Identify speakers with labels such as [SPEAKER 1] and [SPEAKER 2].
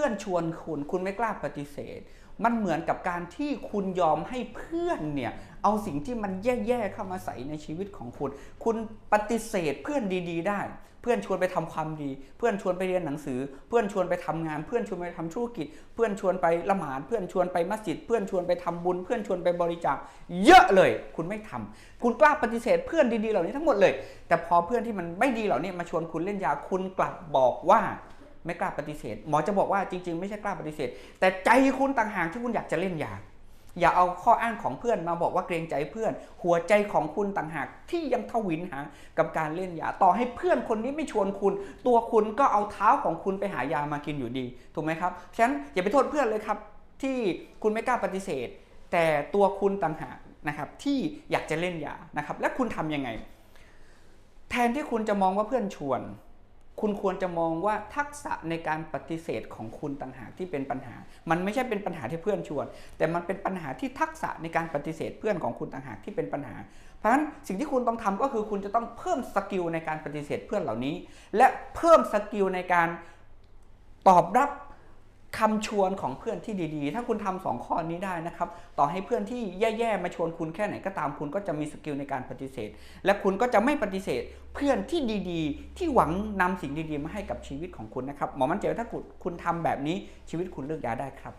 [SPEAKER 1] พื่อนชวนคุณ คุณไม่กล้าปฏิเสธ มันเหมือนกับการที่คุณยอมให้เพื่อนเนี่ย เอาสิ่งที่มันแย่ๆเข้ามาใส่ในชีวิตของคุณ คุณปฏิเสธเพื่อนดีๆ ได้ เพื่อนชวนไปทำความดี เพื่อนชวนไปเรียนหนังสือ เพื่อนชวนไปทำงาน เพื่อนชวนไปทำธุรกิจ เพื่อนชวนไปละหมาด เพื่อนชวนไปมัสยิด เพื่อนชวนไปทำบุญ เพื่อนชวนไปบริจาค เยอะเลย คุณไม่ทำคุณกล้าปฏิเสธเพื่อนดีๆ เหล่านี้ทั้งหมดเลย แต่พอเพื่อนที่มันไม่ดีเหล่านี้มาชวนคุณเล่นยา คุณกลับบอกว่า ไม่กล้าปฏิเสธ หมอจะบอกว่าจริง ๆ ไม่ใช่กล้าปฏิเสธ แต่ใจคุณต่างหากที่คุณอยากจะเล่นยาอย่าเอาข้ออ้างของเพื่อนมาบอกว่าเกรงใจเพื่อน หัวใจของคุณต่างหากที่ยังทวินหากับการเล่นยา ต่อให้เพื่อนคนนี้ไม่ชวนคุณ ตัวคุณก็เอาเท้าของคุณไปหายามากินอยู่ดี ถูกไหมครับ ฉะนั้นอย่าไปโทษเพื่อนเลยครับ ที่คุณไม่กล้าปฏิเสธ แต่ตัวคุณต่างหากนะครับที่อยากจะเล่นยานะครับ และคุณทำยังไง แทนที่คุณจะมองว่าเพื่อนชวน คุณควรจะมองว่าทักษะในการปฏิเสธของคุณต่างหากที่เป็นปัญหา มันไม่ใช่เป็นปัญหาที่เพื่อนชวน แต่มันเป็นปัญหาที่ทักษะในการปฏิเสธเพื่อนของคุณต่างหากที่เป็นปัญหา เพราะฉะนั้นสิ่งที่คุณต้องทำก็คือคุณจะต้องเพิ่มสกิลในการปฏิเสธเพื่อนเหล่านี้ และเพิ่มสกิลในการตอบรับคำชวนของเพื่อนที่ดีๆ ถ้าคุณทำสองข้อนี้ได้นะครับ ต่อให้เพื่อนที่แย่ๆ มาชวนคุณแค่ไหนก็ตาม คุณก็จะมีสกิลในการปฏิเสธ และคุณก็จะไม่ปฏิเสธ เพื่อนที่ดีๆ ที่หวังนำสิ่งดีๆ มาให้กับชีวิตของคุณนะครับหมอมั่นใจว่าถ้าคุณคุณทำแบบนี้ชีวิตคุณเลือกยาได้ครับ